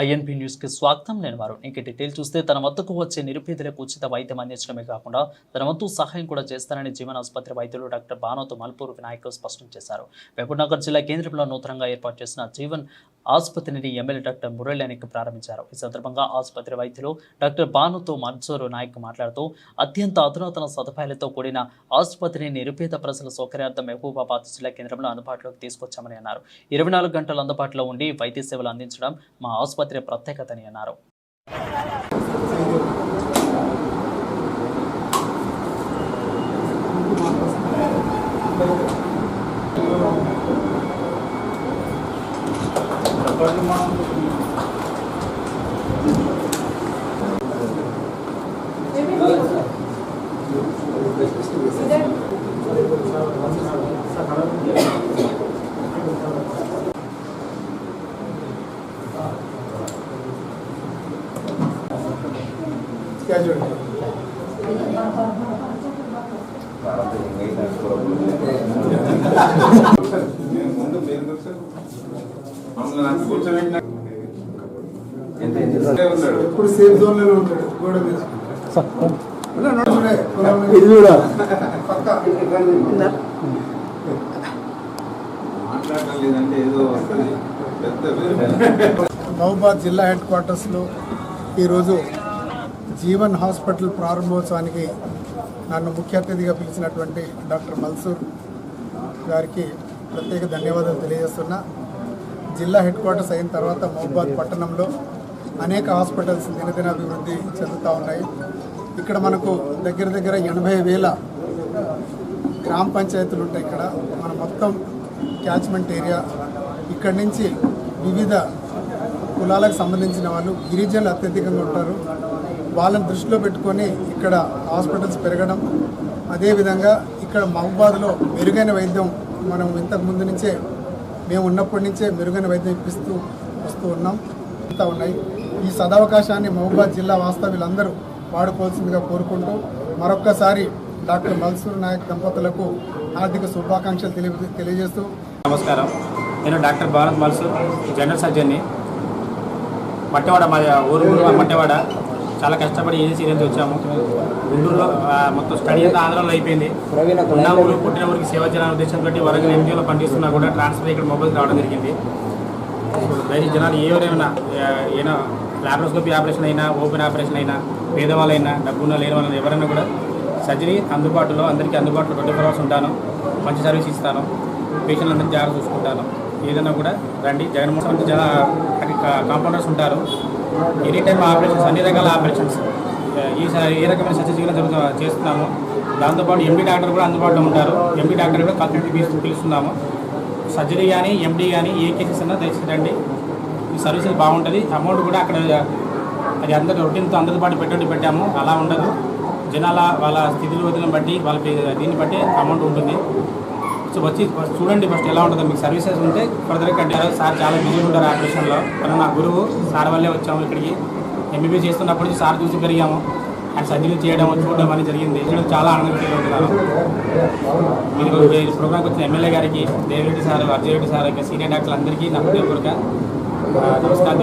INP న్యూస్కి స్వాగతం. నేను వారు ఇంక డీటెయిల్ చూస్తే తన వద్దకు వచ్చే నిరుపేదలకు ఉచిత వైద్యం అందించడమే కాకుండా తన వంతు సహాయం కూడా చేస్తానని జీవన ఆసుపత్రి వైద్యులు డాక్టర్ బానోతు మల్పూర్ వినాయక్ స్పష్టం చేశారు. మహబూబ్నగర్ జిల్లా కేంద్రంలో నూతనంగా ఏర్పాటు చేసిన జీవన్ ఆసుపత్రిని ఎమ్మెల్యే డాక్టర్ మురళియానికి ప్రారంభించారు. ఈ సందర్భంగా ఆసుపత్రి వైద్యులు డాక్టర్ బానుతో మన్సూరు నాయక్ మాట్లాడుతూ అత్యంత అధునాతన సదుపాయాలతో కూడిన ఆసుపత్రిని నిరుపేద ప్రజల సౌకర్యార్థం మహబూబాబాద్ జిల్లా కేంద్రంలో అందుబాటులోకి తీసుకొచ్చామని అన్నారు. ఇరవై నాలుగు గంటలు అందుబాటులో ఉండి వైద్య సేవలు అందించడం మా ఆసుపత్రి ప్రత్యేకతని అన్నారు. ముందు ఎప్పుడు సేఫ్ జోన్లోనే ఉంటాడు. గోడ మీద ఇది కూడా. పక్క. మాట్లాడటం లేదంటే ఏదో వస్తుంది. పెద్ద మహబూబాద్ జిల్లా హెడ్ క్వార్టర్స్లో ఈరోజు జీవన్ హాస్పిటల్ ప్రారంభోత్సవానికి నన్ను ముఖ్య అతిథిగా పిలిచినటువంటి డాక్టర్ మల్సూర్ గారికి ప్రత్యేక ధన్యవాదాలు తెలియజేస్తున్నా. జిల్లా హెడ్ క్వార్టర్స్ అయిన తర్వాత మహబాద్ పట్టణంలో అనేక హాస్పిటల్స్ దినదిన అభివృద్ధి చెందుతూ ఉన్నాయి. ఇక్కడ మనకు దగ్గర దగ్గర ఎనభై వేల గ్రామ పంచాయతీలు ఉంటాయి ఇక్కడ. మన మొత్తం క్యాచ్మెంట్ ఏరియా ఇక్కడి నుంచి వివిధ కులాలకు సంబంధించిన వాళ్ళు గిరిజనులు అత్యధికంగా ఉంటారు. వాళ్ళని దృష్టిలో పెట్టుకొని ఇక్కడ హాస్పిటల్స్ పెరగడం. అదేవిధంగా ఇక్కడ మహబాద్లో మెరుగైన వైద్యం మనం ఇంతకు ముందు నుంచే మేము ఉన్నప్పటి నుంచే మెరుగైన వైద్యం ఇప్పిస్తూ వస్తూ ఉన్నాం. అంతా ఉన్నాయి. ఈ సదవకాశాన్ని మహబూబాద్ జిల్లా వాస్తవ్యులందరూ వాడుకోవాల్సిందిగా కోరుకుంటూ మరొక్కసారి డాక్టర్ మల్సూర్ నాయక్ దంపతులకు ఆర్థిక శుభాకాంక్షలు తెలియ తెలియజేస్తూ నమస్కారం. నేను డాక్టర్ భారత్ మల్సూర్ జనరల్ సర్జన్ని. మట్టివాడ మా ఊరు మట్టివాడ. చాలా కష్టపడి ఏజెన్సీ నుంచి వచ్చాము. గుంటూరులో మొత్తం స్టడీ అంతా ఆంధ్రంలో అయిపోయింది. ఉన్న ఊరు పుట్టిన ఊరికి సేవ చేయాలనే ఉద్దేశంతో వరకు ఎంజీఓలో పనిచేస్తున్నా కూడా ట్రాన్స్ఫర్ ఇక్కడ మొబైల్ రావడం జరిగింది. దయచేసి జనాలు ఎవరైనా ఏమైనా లాప్రోస్కోపీ ఆపరేషన్ అయినా ఓపెన్ ఆపరేషన్ అయినా పేదవాళ్ళైనా డబ్బున్న లేని వాళ్ళైనా ఎవరైనా కూడా సర్జరీ అందుబాటులో అందరికీ అందుబాటులో ట్వంటీ ఫోర్ అవర్స్ ఉంటాను. మంచి సర్వీస్ ఇస్తాను. పేషెంట్లందరినీ జాగ్రత్త చూసుకుంటాను. ఏదైనా కూడా రండి. జగన్మోహన్ రెడ్డి కాంపౌండర్స్ ఉంటారు. ఎనీ టైం ఆపరేషన్స్ అన్ని రకాల ఆపరేషన్స్ ఈసారి ఏ రకమైన సర్జరీ జరుగుతూ చేస్తున్నాము. దాంతోపాటు ఎంపీ డాక్టర్ కూడా అందుబాటులో ఉంటారు. ఎంపీ డాక్టర్ కూడా కంప్లీట్ పిలుస్తు పిలుస్తున్నాము. సర్జరీ కానీ ఎండి కానీ ఏ కేసెస్ అన్నా దయచేసి రండి. ఈ సర్వీసెస్ బాగుంటుంది. అమౌంట్ కూడా అక్కడ అది అందరి రొటీన్తో అందరితో పాటు పెట్టుబడి పెట్టాము. అలా ఉండదు. జనాల వాళ్ళ స్థితిలో బట్టి వాళ్ళ పే- దీన్ని బట్టి అమౌంట్ ఉంటుంది. సో వచ్చి ఫస్ట్ చూడండి ఫస్ట్ ఎలా ఉంటుందో. మీకు సర్వీసెస్ ఉంటే ఫర్దర్ కంటారు సార్ చాలా బిజీ ఉంటారు ఆపరేషన్లో కానీ నా గురువు సార్ వల్లే వచ్చాము ఇక్కడికి. ఎంబీబీ చేస్తున్నప్పుడు సార్ చూసి పెరిగాము. అండ్ సర్జరీ చేయడం చూడడం అనేది జరిగింది. నేను చాలా ఆనందం ఫీల్ అవుతున్నాను. మీరు ఈ ప్రోగ్రామ్కి వచ్చిన ఎమ్మెల్యే గారికి దేవిరెడ్డి సార్ అర్జయరెడ్డి సార్ ఇంకా సీనియర్ డాక్టర్లు అందరికీ నా హృదయపూర్వక నమస్కారం